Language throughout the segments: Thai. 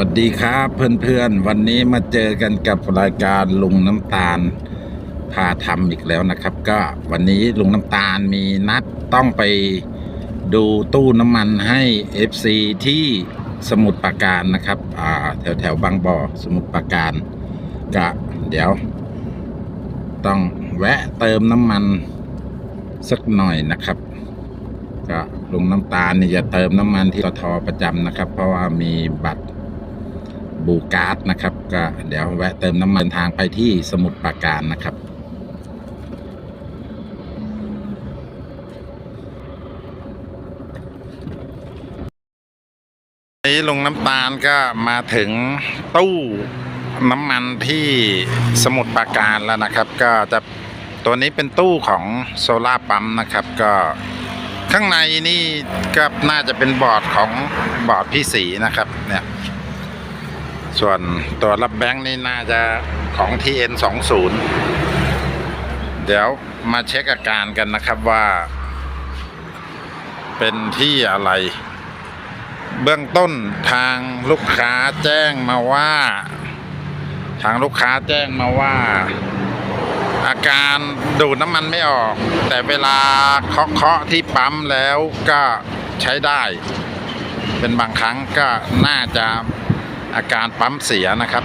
สวัสดีครับเพื่อนๆ วันนี้มาเจอกันกับรายการลุงน้ำตาลพาทำอีกแล้วนะครับ ก็วันนี้ลุงน้ำตาลมีนัดต้องไปดูตู้น้ำมันให้ FC ที่สมุทรปราการนะครับอ่าแถวแถวบางบ่อสมุทรปราการก็เดี๋ยว ต้องแวะเติมน้ำมันสักหน่อยนะครับ ก็ลุงน้ำตาลนี่จะเติมน้ำมันที่ตทประจำนะครับ เพราะว่ามีบัตร บูการ์ดนะครับ ก็เดี๋ยวแวะเติมน้ำมันทางไปที่สมุทรปราการนะครับนี้ลงน้ำตาลก็มาถึงตู้น้ำมันที่สมุทรปราการแล้วนะครับ ก็จะตัวนี้เป็นตู้ของโซล่าปั๊มนะครับ ก็ข้างในนี่ก็น่าจะเป็นบอร์ดของบอร์ดพี่สีนะครับเนี่ย ส่วนตัวรับแบงค์นี่น่าจะของ TN20 เดี๋ยวมาเช็คอาการกันนะครับว่า เป็นที่อะไร เบื้องต้นทางลูกค้าแจ้งมาว่า ทางลูกค้าแจ้งมาว่า อาการดูดน้ำมันไม่ออก แต่เวลาเคาะเคาะที่ปั๊มแล้วก็ใช้ได้ เป็นบางครั้งก็น่าจะ อาการปั๊มเสียนะครับ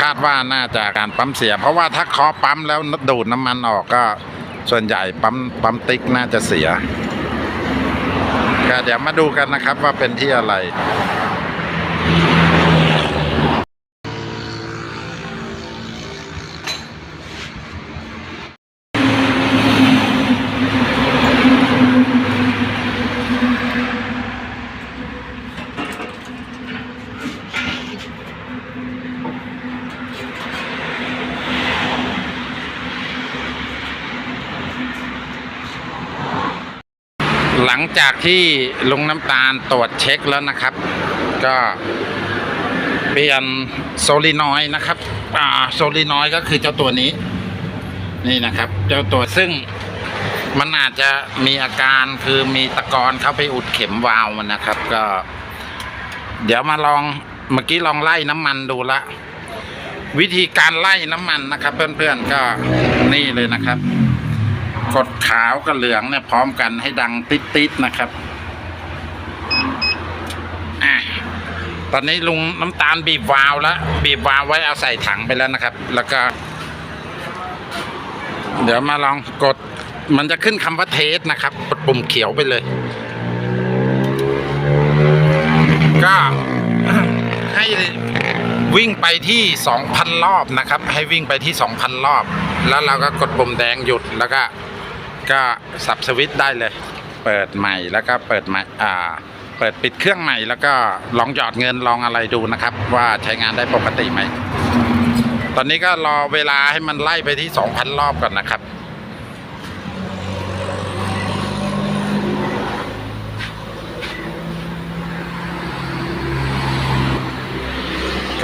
คาดว่าน่าจะการปั๊มเสีย เพราะว่าถ้าเคาะปั๊มแล้วดูดน้ำมันออกก็ส่วนใหญ่ปั๊มปั๊มติ๊กน่าจะเสียก็เดี๋ยวมาดูกันนะครับว่าเป็นที่อะไร หลังจากที่ลุงน้ำตาลตรวจเช็คแล้วนะครับ ก็เปลี่ยนโซลินอยด์นะครับอ่าโซลินอยด์ก็คือเจ้าตัวนี้ นี่นะครับ เจ้าตัวซึ่งมันอาจจะมีอาการคือมีตะกอนเข้าไปอุดเข็มวาล์วมันนะครับ ก็ เดี๋ยวมาลองเมื่อกี้ลองไล่น้ำมันดูละวิธีการไล่น้ำมันนะครับ เพื่อนๆก็นี่เลยนะครับ กดขาวกับเหลืองเนี่ยพร้อมกันให้ดังติดๆนะครับอะตอนนี้ลุงน้ำตาลบีบวาล์วแล้ว บีบวาล์วไว้เอาใส่ถังไปแล้วนะครับ แล้วก็ เดี๋ยวมาลองกด มันจะขึ้นคำว่าเทสนะครับ กดปุ่มเขียวไปเลย ก็ให้วิ่งไปที่ 2,000 รอบนะครับ ให้วิ่งไปที่ 2,000 รอบ แล้วเราก็กดปุ่มแดงหยุดแล้วก็ ก็สับสวิตช์ได้เลย เปิดใหม่แล้วก็เปิดใหม่อ่า เปิดปิดเครื่องใหม่แล้วก็ลองหยอดเงินลองอะไรดูนะครับ ว่าใช้งานได้ปกติไหม ตอนนี้ก็รอเวลาให้มันไล่ไปที่ 2,000 รอบก่อนนะครับ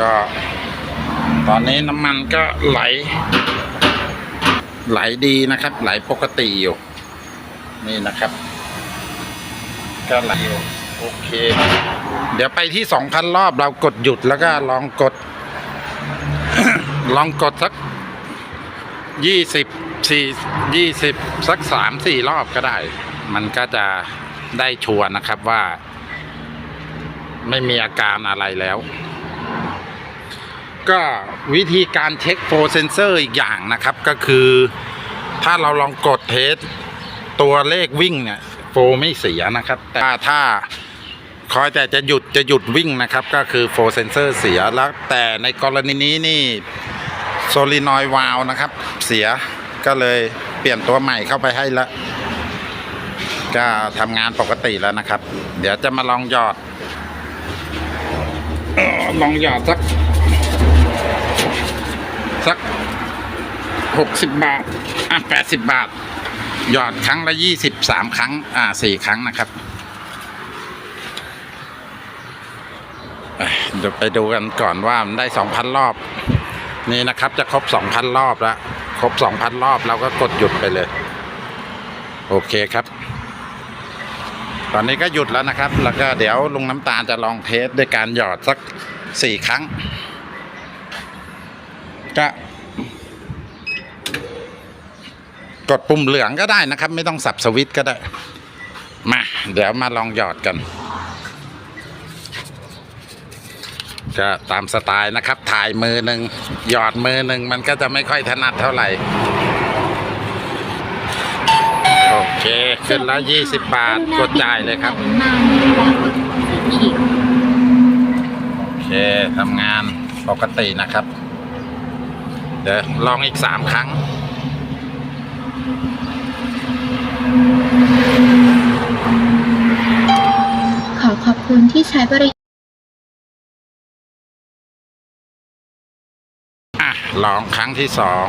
ก็ตอนนี้น้ำมันก็ไหล ไหลดีนะครับ ไหลปกติอยู่ นี่นะครับก็ไหลอยู่โอเค เดี๋ยวไปที่สองพันรอบเรากดหยุดแล้วก็ลองกด ลองกดสักยี่สิบสี่ยี่สิบสักสามสี่รอบก็ได้ มันก็จะได้ชัวร์นะครับว่า ไม่มีอาการอะไรแล้ว ก็วิธีการเช็คโฟเซนเซอร์อีกอย่างนะครับก็คือถ้าเราลองกดเทสตัวเลขวิ่งเนี่ยโฟไม่เสียนะครับ แต่ถ้าคอยแต่จะหยุดจะหยุดวิ่งนะครับ ก็คือโฟเซนเซอร์เสียแล้วแต่ในกรณีนี้นี่โซลินอยวาลนะครับ เสียก็เลยเปลี่ยนตัวใหม่เข้าไปให้ละก็ทำงานปกติแล้วนะครับ เดี๋ยวจะมาลองหยอดออลองหยอดสัก สักหกสิบบาทอะแปดสิบบาท หยอดครั้งละยี่สิบสามครั้ง อ่าสี่ครั้งนะครับเดี๋ยวไปดูกันก่อนว่ามันได้สองพันรอบ นี่นะครับ จะครบสองพันรอบแล้วครบสองพันรอบเราก็กดหยุดไปเลย โอเคครับตตอนนี้ก็หยุดแล้วนะครับ แล้วก็เดี๋ยวลุงน้ำตาลจะลองเทสด้วยการหยอดสักสี่ครั้ง ก็กดปุ่มเหลืองก็ได้นะครับ ไม่ต้องสับสวิตก็ได้ มา เดี๋ยวมาลองหยอดกันก็ตามสไตล์นะครับ ถ่ายมือหนึ่งหยอดมือหนึ่งมันก็จะไม่ค่อยถนัดเท่าไหร่ โอเคขึ้นแล้วยี่สิบบาทกดจ่ายเลยครับ โอเคทำงานปกตินะครับ เดี๋ยวลองอีกสามครั้ง ขอขอบคุณที่ใช้บริการอะลองครั้งที่สอง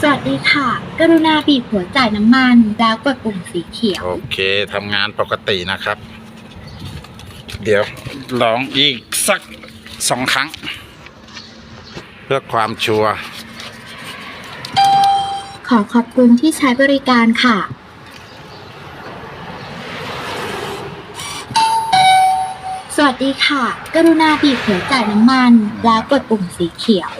สวัสดีค่ะ กรุณาบีบหัวจ่ายน้ำมัน แล้วกดปุ่มสีเขียว โอเคทำงานปกตินะครับ เดี๋ยวลองอีกสัก สองครั้ง เพื่อความชัวร์ขอขอบคุณที่ใช้บริการค่ะ สวัสดีค่ะ กรุณาบีบหัวจ่ายน้ำมัน แล้วกดปุ่มสีเขียว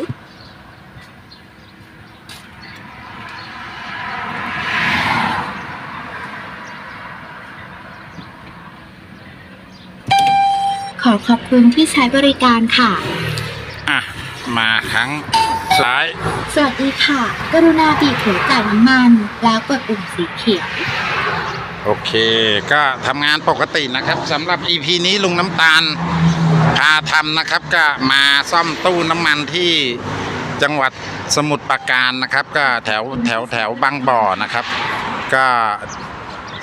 ขอขอบคุณที่ใช้บริการค่ะ อะ มาครั้งซ้าย สวัสดีค่ะ กรุณาบีบหัวจ่ายน้ำมัน แล้วกดปุ่มสีเขียว โอเค ก็ทำงานปกตินะครับสำหรับ EP นี้ลุงน้ำตาลพาทำนะครับ ก็มาซ่อมตู้น้ำมันที่จังหวัดสมุทรปราการนะครับ ก็แถวแถวแถวบางบ่อนะครับ ก็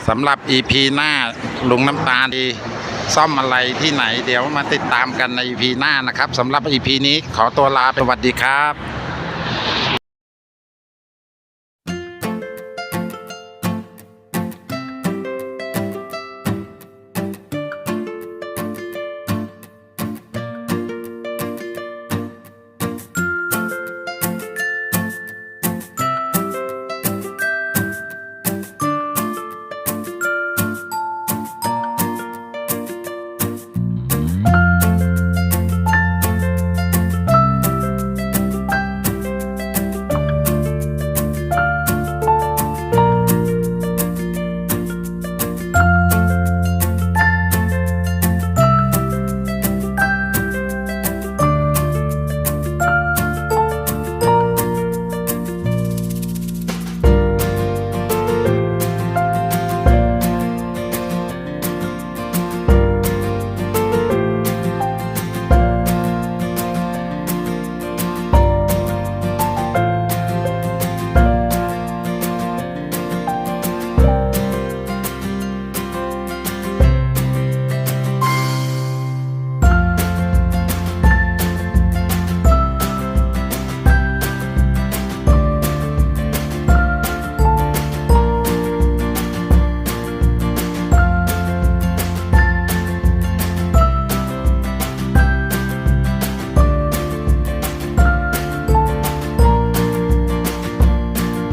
สำหรับ EP หน้าลุงน้ำตาลที่ ซ่อมอะไรที่ไหน เดี๋ยวมาติดตามกันใน EP หน้านะครับสำหรับ EP นี้ขอตัวลาไปสวัสดีครับ